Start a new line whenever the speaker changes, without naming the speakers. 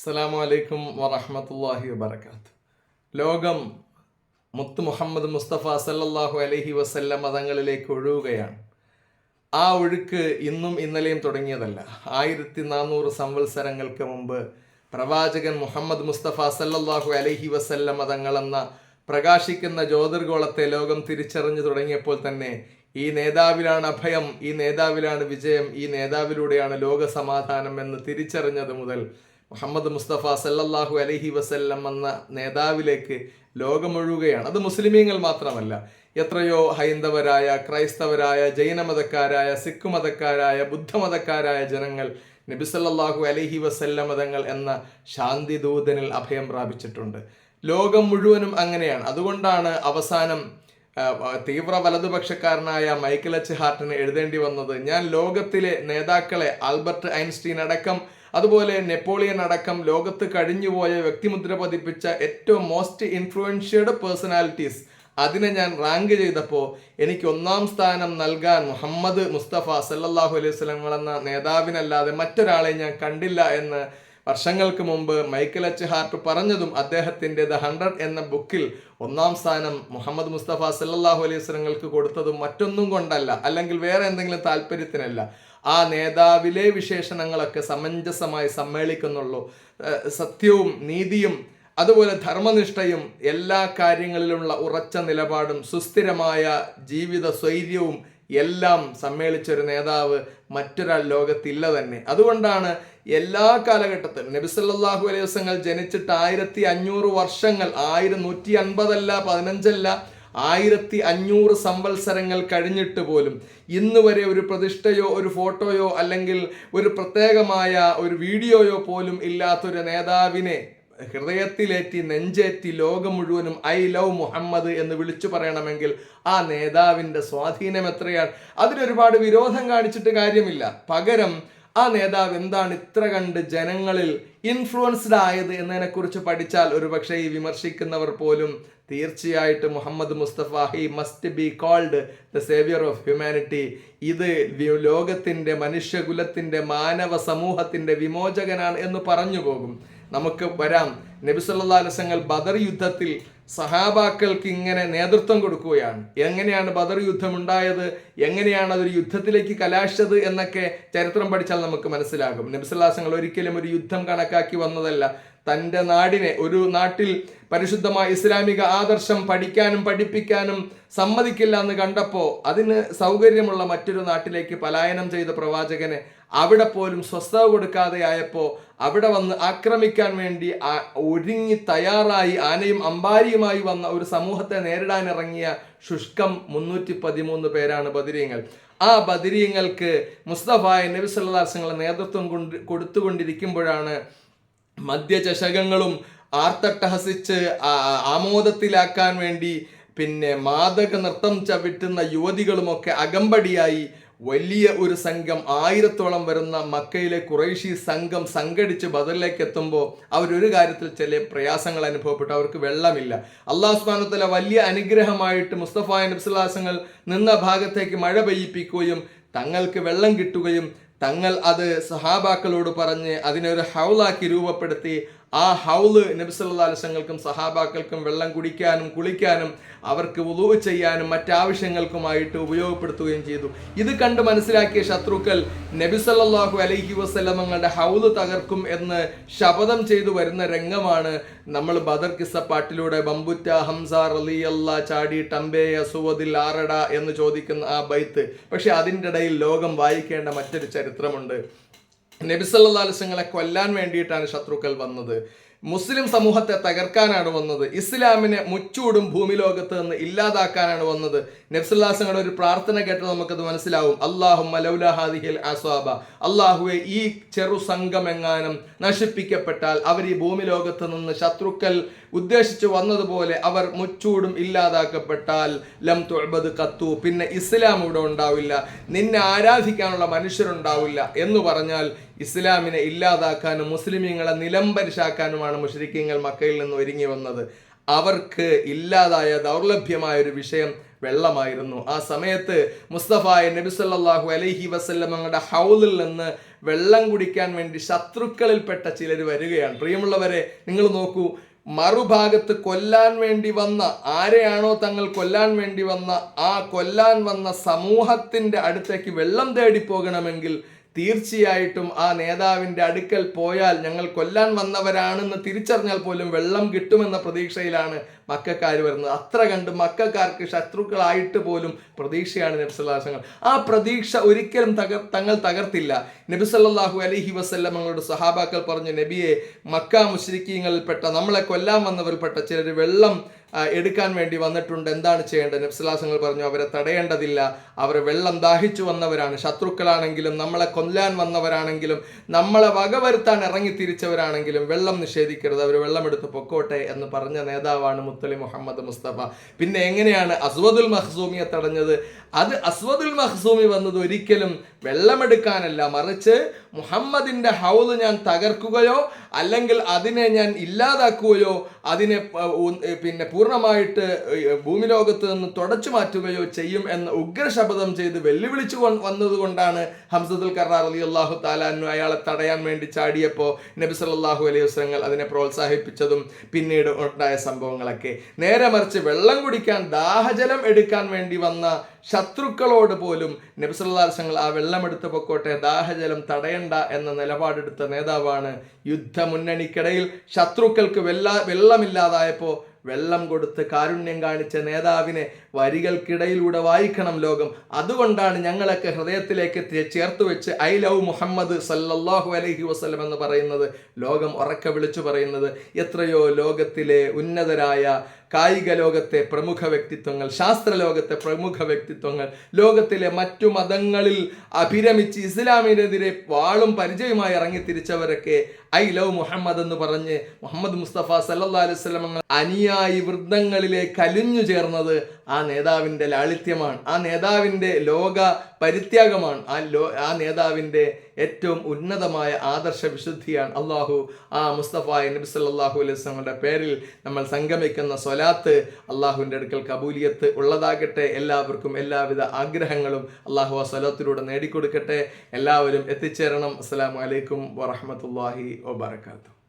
അസ്സലാമു അലൈക്കും വറഹമത്തല്ലാഹി വബർക്കാത്ത് ലോകം മുത്ത് മുഹമ്മദ് മുസ്തഫ സല്ലല്ലാഹു അലൈഹി വസല്ല മതങ്ങളിലേക്ക് ഒഴുകുകയാണ്. ആ ഒഴുക്ക് ഇന്നും ഇന്നലെയും തുടങ്ങിയതല്ല. ആയിരത്തി നാനൂറ് സംവത്സരങ്ങൾക്ക് മുമ്പ് പ്രവാചകൻ മുഹമ്മദ് മുസ്തഫ സല്ലല്ലാഹു അലൈഹി മതങ്ങൾ മതങ്ങളെന്ന പ്രകാശിക്കുന്ന ജ്യോതിർഗോളത്തെ ലോകം തിരിച്ചറിഞ്ഞു തുടങ്ങിയപ്പോൾ തന്നെ ഈ നേതാവിലാണ് അഭയം ഈ നേതാവിലാണ് വിജയം ഈ നേതാവിലൂടെയാണ് ലോക സമാധാനം എന്ന് തിരിച്ചറിഞ്ഞത് മുതൽ മുഹമ്മദ് മുസ്തഫ സല്ലല്ലാഹു അലഹി വസല്ലം എന്ന നേതാവിലേക്ക് ലോകമൊഴുകുകയാണ് അത് മുസ്ലിമീങ്ങൾ മാത്രമല്ല എത്രയോ ഹൈന്ദവരായ ക്രൈസ്തവരായ ജൈനമതക്കാരായ സിഖ് മതക്കാരായ ബുദ്ധമതക്കാരായ ജനങ്ങൾ നബി സല്ലല്ലാഹു അലൈഹി വസല്ലം മതങ്ങൾ എന്ന ശാന്തി ദൂതനിൽ അഭയം പ്രാപിച്ചിട്ടുണ്ട്. ലോകം മുഴുവനും അങ്ങനെയാണ്. അതുകൊണ്ടാണ് അവസാനം തീവ്ര വലതുപക്ഷക്കാരനായ മൈക്കിൾ എച്ച്. ഹാർട്ടിന് എഴുതേണ്ടി വന്നത് ഞാൻ ലോകത്തിലെ നേതാക്കളെ ആൽബർട്ട് ഐൻസ്റ്റീൻ അടക്കം അതുപോലെ നെപ്പോളിയൻ അടക്കം ലോകത്ത് കഴിഞ്ഞുപോയ വ്യക്തിമുദ്ര പതിപ്പിച്ച ഏറ്റവും മോസ്റ്റ് ഇൻഫ്ലുവൻഷ്യഡ് പേഴ്സണാലിറ്റീസ് അതിനെ ഞാൻ റാങ്ക് ചെയ്തപ്പോൾ എനിക്ക് ഒന്നാം സ്ഥാനം നൽകാൻ മുഹമ്മദ് മുസ്തഫ സല്ലാഹു അലൈഹി സ്വലങ്ങൾ എന്ന നേതാവിനല്ലാതെ മറ്റൊരാളെ ഞാൻ കണ്ടില്ല എന്ന് വർഷങ്ങൾക്ക് മുമ്പ് മൈക്കൽ എച്ച് ഹാർട്ട് പറഞ്ഞതും അദ്ദേഹത്തിന്റെ ദ ഹൺഡ്രഡ് എന്ന ബുക്കിൽ ഒന്നാം സ്ഥാനം മുഹമ്മദ് മുസ്തഫ സല്ലാഹു അലൈഹി സ്വലങ്ങൾക്ക് കൊടുത്തതും മറ്റൊന്നും കൊണ്ടല്ല അല്ലെങ്കിൽ വേറെ എന്തെങ്കിലും താല്പര്യത്തിനല്ല. ആ നേതാവിലെ വിശേഷണങ്ങളൊക്കെ സമഞ്ജസമായി സമ്മേളിക്കുന്നുള്ളൂ. സത്യവും നീതിയും അതുപോലെ ധർമ്മനിഷ്ഠയും എല്ലാ കാര്യങ്ങളിലുമുള്ള ഉറച്ച നിലപാടും സുസ്ഥിരമായ ജീവിത സ്വൈര്യവും എല്ലാം സമ്മേളിച്ചൊരു നേതാവ് മറ്റൊരാൾ ലോകത്തില്ല തന്നെ. അതുകൊണ്ടാണ് എല്ലാ കാലഘട്ടത്തിലും നബിസല്ലാഹു അലൈവസങ്ങൾ ജനിച്ചിട്ട് ആയിരത്തി അഞ്ഞൂറ് വർഷങ്ങൾ ആയിരം നൂറ്റി അൻപതല്ല പതിനഞ്ചല്ല ആയിരത്തി അഞ്ഞൂറ് സംവത്സരങ്ങൾ കഴിഞ്ഞിട്ട് പോലും ഇന്ന് വരെ ഒരു പ്രതിഷ്ഠയോ ഒരു ഫോട്ടോയോ അല്ലെങ്കിൽ ഒരു പ്രത്യേകമായ ഒരു വീഡിയോയോ പോലും ഇല്ലാത്തൊരു നേതാവിനെ ഹൃദയത്തിലേറ്റി നെഞ്ചേറ്റി ലോകം മുഴുവനും ഐ ലവ് മുഹമ്മദ് എന്ന് വിളിച്ചു പറയണമെങ്കിൽ ആ നേതാവിന്റെ സ്വാധീനം എത്രയാണ്? അതിനൊരുപാട് വിരോധം കാണിച്ചിട്ട് കാര്യമില്ല. പകരം ആ നേതാവ് എന്താണ് ഇത്ര കണ്ട് ജനങ്ങളിൽ ഇൻഫ്ലുവൻസ്ഡ് ആയത് എന്നതിനെക്കുറിച്ച് പഠിച്ചാൽ ഒരുപക്ഷെ ഈ വിമർശിക്കുന്നവർ പോലും തീർച്ചയായിട്ടും Muhammad Mustafa he must be called the saviour of humanity ഇത് ലോകത്തിന്റെ മനുഷ്യകുലത്തിന്റെ മാനവ സമൂഹത്തിന്റെ വിമോചകനാണ് എന്ന് പറഞ്ഞു പോകും. നമുക്ക് വരാം. നബി സല്ലല്ലാഹു അലൈഹി വസല്ലം ബദർ യുദ്ധത്തിൽ സഹാബാക്കൾക്ക് ഇങ്ങനെ നേതൃത്വം കൊടുക്കുകയാണ്. എങ്ങനെയാണ് ബദർ യുദ്ധം ഉണ്ടായത്? എങ്ങനെയാണ് അതൊരു യുദ്ധത്തിലേക്ക് കലാശിച്ചത് എന്നൊക്കെ ചരിത്രം പഠിച്ചാൽ നമുക്ക് മനസ്സിലാകും. നബ്സല്ലാസങ്ങൾ ഒരിക്കലും ഒരു യുദ്ധം കണക്കാക്കി വന്നതല്ല. തന്റെ നാടിനെ ഒരു നാട്ടിൽ പരിശുദ്ധമായ ഇസ്ലാമിക ആദർശം പഠിക്കാനും പഠിപ്പിക്കാനും സമ്മതിക്കില്ല എന്ന് കണ്ടപ്പോൾ അതിന് സൗകര്യമുള്ള മറ്റൊരു നാട്ടിലേക്ക് പലായനം ചെയ്ത പ്രവാചകനെ അവിടെ പോലും സ്വസ്ഥത കൊടുക്കാതെ ആയപ്പോൾ അവിടെ വന്ന് ആക്രമിക്കാൻ വേണ്ടി ഒരുങ്ങി തയ്യാറായി ആനയും അമ്പാരിയുമായി വന്ന ഒരു സമൂഹത്തെ നേരിടാൻ ഇറങ്ങിയ ശുഷ്കം മുന്നൂറ്റി പതിമൂന്ന് പേരാണ് ബദിരീങ്ങൾ ആ ബദിരീങ്ങൾക്ക് മുസ്തഫായ നബി നേതൃത്വം കൊണ്ട് കൊടുത്തുകൊണ്ടിരിക്കുമ്പോഴാണ് മദ്യചഷകങ്ങളും ആർത്തട്ടഹസിച്ച് ആമോദത്തിലാക്കാൻ വേണ്ടി പിന്നെ മാദക നൃത്തം ചവിട്ടുന്ന യുവതികളുമൊക്കെ അകമ്പടിയായി വലിയ ഒരു സംഘം ആയിരത്തോളം വരുന്ന മക്കയിലെ കുറേശി സംഘം സംഘടിച്ച് ബദലിലേക്ക് എത്തുമ്പോൾ അവരൊരു കാര്യത്തിൽ ചില പ്രയാസങ്ങൾ അനുഭവപ്പെട്ടു. അവർക്ക് വെള്ളമില്ല. അള്ളാഹു സ്മാനത്തിലെ വലിയ അനുഗ്രഹമായിട്ട് മുസ്തഫ നബ്സുല്ലാസങ്ങൾ നിന്ന ഭാഗത്തേക്ക് മഴ പെയ്യിപ്പിക്കുകയും തങ്ങൾക്ക് വെള്ളം കിട്ടുകയും തങ്ങൾ അത് സഹാബാക്കളോട് പറഞ്ഞ് അതിനൊരു ഹൗലാക്കി രൂപപ്പെടുത്തി ആ ഹൗൽ നബിസല്ലാ അലസങ്ങൾക്കും സഹാബാക്കൾക്കും വെള്ളം കുടിക്കാനും കുളിക്കാനും അവർക്ക് ഉളവ് ചെയ്യാനും മറ്റാവശ്യങ്ങൾക്കുമായിട്ട് ഉപയോഗപ്പെടുത്തുകയും ചെയ്തു. ഇത് കണ്ട് മനസ്സിലാക്കിയ ശത്രുക്കൾ നബിസല്ലാഹു അലൈഹി വസ്ലമങ്ങളുടെ ഹൗൾ തകർക്കും എന്ന് ശപഥം ചെയ്തു വരുന്ന രംഗമാണ് നമ്മൾ ബദർ കിസ്സപ്പാട്ടിലൂടെ ബമ്പുറ്റ ഹംസ റലി അല്ല ചാടി ടംബേയ അസുവദിൽ ആറട എന്ന് ചോദിക്കുന്ന ആ ബൈത്ത്. പക്ഷെ അതിന്റെ ഇടയിൽ ലോകം വായിക്കേണ്ട മറ്റൊരു ചരിത്രമുണ്ട്. നബിസല്ലാ കൊല്ലാൻ വേണ്ടിയിട്ടാണ് ശത്രുക്കൾ വന്നത്. മുസ്ലിം സമൂഹത്തെ തകർക്കാനാണ് വന്നത്. ഇസ്ലാമിനെ മുച്ചൂടും ഭൂമി ലോകത്ത് നിന്ന് ഇല്ലാതാക്കാനാണ് വന്നത്. നബ്സുല്ലാസങ്ങളുടെ ഒരു പ്രാർത്ഥന കേട്ട് നമുക്കത് മനസ്സിലാവും. അള്ളാഹു മലൗലാഹാദിഹിൽ അസ്വാബ. അള്ളാഹുവെ ഈ ചെറു സംഘമെങ്ങാനും നശിപ്പിക്കപ്പെട്ടാൽ അവർ ഈ ഭൂമി ലോകത്ത് നിന്ന് ശത്രുക്കൾ ഉദ്ദേശിച്ചു വന്നതുപോലെ അവർ മുച്ചൂടും ഇല്ലാതാക്കപ്പെട്ടാൽ ലം തുഅബദ് കത്തു പിന്നെ ഇസ്ലാം ഇവിടെ ഉണ്ടാവില്ല. നിന്നെ ആരാധിക്കാനുള്ള മനുഷ്യരുണ്ടാവില്ല എന്ന് പറഞ്ഞാൽ ഇസ്ലാമിനെ ഇല്ലാതാക്കാനും മുസ്ലിമീങ്ങളെ നിലംപരിശാക്കാനുമാണ് മുഷരിക്കീങ്ങൾ മക്കയിൽ നിന്ന് ഒരുങ്ങി വന്നത്. അവർക്ക് ഇല്ലാതായ ദൗർലഭ്യമായ ഒരു വിഷയം വെള്ളമായിരുന്നു. ആ സമയത്ത് മുസ്തഫായ നബി സല്ലല്ലാഹു അലൈഹി വസല്ലമയുടെ ഹൗലിൽ നിന്ന് വെള്ളം കുടിക്കാൻ വേണ്ടി ശത്രുക്കളിൽപ്പെട്ട ചിലർ വരികയാണ്. പ്രിയമുള്ളവരെ നിങ്ങൾ നോക്കൂ മറുഭാഗത്ത് കൊല്ലാൻ വേണ്ടി വന്ന ആരെയാണോ തങ്ങൾ കൊല്ലാൻ വേണ്ടി വന്ന ആ കൊല്ലാൻ വന്ന സമൂഹത്തിന്റെ അടുത്തേക്ക് വെള്ളം തേടി പോകണമെങ്കിൽ തീർച്ചയായിട്ടും ആ നേതാവിന്റെ അടുക്കൽ പോയാൽ ഞങ്ങൾ കൊല്ലാൻ വന്നവരാണെന്ന് തിരിച്ചറിഞ്ഞാൽ പോലും വെള്ളം കിട്ടുമെന്ന പ്രതീക്ഷയിലാണ് മക്കാർ വരുന്നത്. അത്ര കണ്ട് മക്കാർക്ക് ശത്രുക്കളായിട്ട് പോലും പ്രതീക്ഷയാണ് നബ്സല്ലാസങ്ങൾ ആ പ്രതീക്ഷ ഒരിക്കലും തകർ തങ്ങൾ തകർത്തില്ല. നബി സല്ലല്ലാഹു അലൈഹി വസല്ലം സഹാബാക്കൾ പറഞ്ഞു നബിയെ മക്ക മുസ്ലിക്കീങ്ങളിൽപ്പെട്ട നമ്മളെ കൊല്ലാൻ വന്നവരിൽപ്പെട്ട ചിലർ വെള്ളം എടുക്കാൻ വേണ്ടി വന്നിട്ടുണ്ട്. എന്താണ് ചെയ്യേണ്ടത്? നബ്സലാസങ്ങൾ പറഞ്ഞു അവരെ തടയേണ്ടതില്ല. അവർ വെള്ളം ദാഹിച്ചു വന്നവരാണ്. ശത്രുക്കളാണെങ്കിലും നമ്മളെ കൊല്ലാൻ വന്നവരാണെങ്കിലും നമ്മളെ വകവരുത്താൻ ഇറങ്ങി തിരിച്ചവരാണെങ്കിലും വെള്ളം നിഷേധിക്കരുത്. അവർ വെള്ളം എടുത്ത് പൊക്കോട്ടെ എന്ന് പറഞ്ഞ നേതാവാണ് മുത്തലി മുഹമ്മദ് മുസ്തഫ. പിന്നെ എങ്ങനെയാണ് അസ്വദുൽ മഹ്സൂമിയെ തടഞ്ഞത്? അത് അസ്വദുൽ മഹ്സൂമി വന്നത് ഒരിക്കലും വെള്ളമെടുക്കാനല്ല. മറിച്ച് മുഹമ്മദിന്റെ ഹൗദ് ഞാൻ തകർക്കുകയോ അല്ലെങ്കിൽ അതിനെ ഞാൻ ഇല്ലാതാക്കുകയോ അതിനെ പിന്നെ പൂർണമായിട്ട് ഭൂമി ലോകത്ത് നിന്ന് തുടച്ചു മാറ്റുകയോ ചെയ്യും എന്ന് ഉഗ്രശപഥം ചെയ്ത് വെല്ലുവിളിച്ചു വന്നതുകൊണ്ടാണ് ഹംസദുൽ കറാർ അലി അള്ളാഹു താലാനു അയാളെ തടയാൻ വേണ്ടി ചാടിയപ്പോൾ നബി സല്ലല്ലാഹു അലൈഹി വസ്ലങ്ങൾ അതിനെ പ്രോത്സാഹിപ്പിച്ചതും പിന്നീട് ഉണ്ടായ സംഭവങ്ങളൊക്കെ. നേരെ മറിച്ച് വെള്ളം കുടിക്കാൻ ദാഹജലം എടുക്കാൻ വേണ്ടി വന്ന ശത്രുക്കളോട് പോലും നബിസല്ലാസങ്ങൾ ആ വെള്ളമെടുത്ത് പൊക്കോട്ടെ ദാഹജലം തടയണ്ട എന്ന നിലപാടെടുത്ത നേതാവാണ് യുദ്ധമുന്നണിക്കിടയിൽ ശത്രുക്കൾക്ക് വെള്ള വെള്ളമില്ലാതായപ്പോൾ വെള്ളം കൊടുത്ത് കാരുണ്യം കാണിച്ച നേതാവിനെ വരികൾക്കിടയിലൂടെ വായിക്കണം ലോകം. അതുകൊണ്ടാണ് ഞങ്ങളൊക്കെ ഹൃദയത്തിലേക്ക് ചേർത്ത് വെച്ച് ഐ ലവ് മുഹമ്മദ് സല്ലല്ലാഹു അലൈഹി വസ്ലം എന്ന് പറയുന്നത്. ലോകം ഉറക്കെ വിളിച്ചു പറയുന്നത് എത്രയോ ലോകത്തിലെ ഉന്നതരായ കായിക ലോകത്തെ പ്രമുഖ വ്യക്തിത്വങ്ങൾ ശാസ്ത്ര ലോകത്തെ പ്രമുഖ വ്യക്തിത്വങ്ങൾ ലോകത്തിലെ മറ്റു മതങ്ങളിൽ അഭിരമിച്ച് ഇസ്ലാമിനെതിരെ വാളും പരിചയമായി ഇറങ്ങി തിരിച്ചവരൊക്കെ ഐ ലവ് മുഹമ്മദ് എന്ന് പറഞ്ഞ് മുഹമ്മദ് മുസ്തഫ സല്ലാ വസല്ലം അനുയായി വൃദ്ധങ്ങളിലെ കലിഞ്ഞു ചേർന്നത് ആ നേതാവിന്റെ ലാളിത്യമാണ് ആ നേതാവിന്റെ ലോക പരിത്യാഗമാണ് ആ ലോ ആ നേതാവിന്റെ ഏറ്റവും ഉന്നതമായ ആദർശ വിശുദ്ധിയാണ് അള്ളാഹു. ആ മുസ്തഫ നബി സല്ലല്ലാഹു അലൈഹി വസല്ലമയുടെ പേരിൽ നമ്മൾ സംഗമിക്കുന്ന സ്വലാത്ത് അള്ളാഹുവിന്റെ അടുക്കൽ കബൂലിയത്ത് ഉള്ളതാകട്ടെ. എല്ലാവർക്കും എല്ലാവിധ ആഗ്രഹങ്ങളും അള്ളാഹു ആ സ്വലാത്തിലൂടെ നേടിക്കൊടുക്കട്ടെ. എല്ലാവരും എത്തിച്ചേരണം. അസ്സാം വലൈക്കും വറഹ്മത്തുള്ളാഹി വബറകാതുഹു.